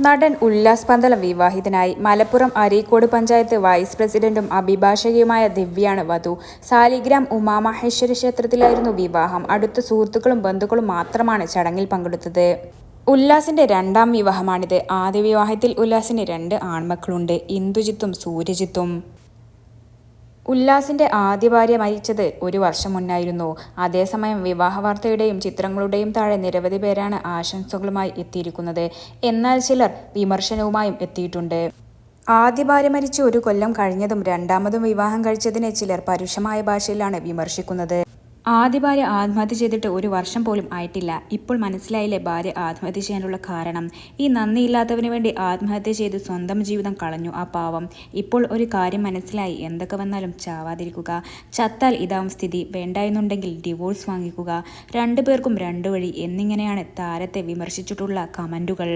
നടൻ ഉല്ലാസ് പന്തളം വിവാഹിതനായി. മലപ്പുറം അരീക്കോട് പഞ്ചായത്ത് വൈസ് പ്രസിഡന്റും അഭിഭാഷകയുമായ ദിവ്യാണ് വധു. സാലിഗ്രാം ഉമാമഹേശ്വര ക്ഷേത്രത്തിലായിരുന്നു വിവാഹം. അടുത്ത സുഹൃത്തുക്കളും ബന്ധുക്കളും മാത്രമാണ് ചടങ്ങിൽ പങ്കെടുത്തത്. ഉല്ലാസിന്റെ രണ്ടാം വിവാഹമാണിത്. ആദ്യ വിവാഹത്തിൽ ഉല്ലാസിന് രണ്ട് ആൺമക്കളുണ്ട്. ഇന്ദുജിത്തും സൂര്യജിത്തും. ഉല്ലാസിന്റെ ആദ്യ ഭാര്യ മരിച്ചത് ഒരു വർഷം മുന്നായിരുന്നു. അതേസമയം വിവാഹ വാർത്തയുടെയും ചിത്രങ്ങളുടെയും താഴെ നിരവധി പേരാണ് ആശംസകളുമായി എത്തിയിരിക്കുന്നത്. എന്നാൽ ചിലർ വിമർശനവുമായും എത്തിയിട്ടുണ്ട്. ആദ്യ ഭാര്യ മരിച്ച് ഒരു കൊല്ലം കഴിഞ്ഞതും രണ്ടാമതും വിവാഹം കഴിച്ചതിനെ ചിലർ പരുഷമായ ഭാഷയിലാണ് വിമർശിക്കുന്നത്. ആദ്യ ഭാര്യ ആത്മഹത്യ ചെയ്തിട്ട് ഒരു വർഷം പോലും ആയിട്ടില്ല. ഇപ്പോൾ മനസ്സിലായില്ലേ ഭാര്യ ആത്മഹത്യ ചെയ്യാനുള്ള കാരണം? ഈ നന്ദിയില്ലാത്തവന് വേണ്ടി ആത്മഹത്യ ചെയ്ത് സ്വന്തം ജീവിതം കളഞ്ഞു ആ പാവം. ഇപ്പോൾ ഒരു കാര്യം മനസ്സിലായി. എന്തൊക്കെ വന്നാലും ചാവാതിരിക്കുക. ചത്താൽ ഇതാവും സ്ഥിതി. വേണ്ടായെന്നുണ്ടെങ്കിൽ ഡിവോഴ്സ് വാങ്ങിക്കുക. രണ്ടു പേർക്കും രണ്ടു വഴി. എന്നിങ്ങനെയാണ് താരത്തെ വിമർശിച്ചിട്ടുള്ള കമന്റുകൾ